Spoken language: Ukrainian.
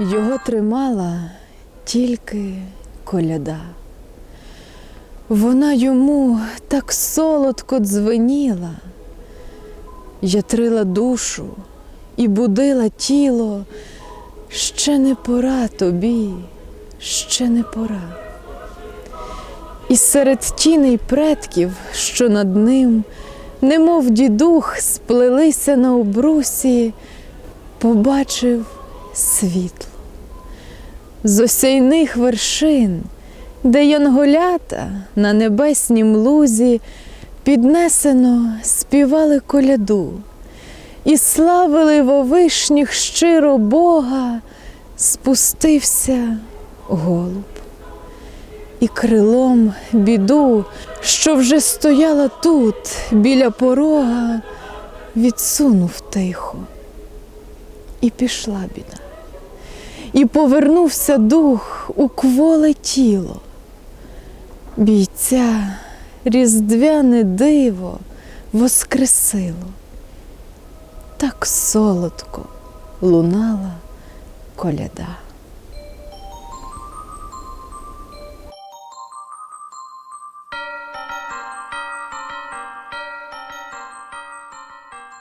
Його тримала тільки коляда. Вона йому так солодко дзвеніла, ятрила душу і будила тіло. Ще не пора тобі, ще не пора. І серед тіней предків, що над ним, немов дідух, сплелися на обрусі, побачив світло. З осяйних вершин, де янголята на небеснім лузі піднесено співали коляду і славили вовишніх щиро Бога, спустився голуб. І крилом біду, що вже стояла тут, біля порога, відсунув тихо. І пішла біда. І повернувся дух у кволе тіло. Бійця різдвяне диво воскресило. Так солодко лунала коляда.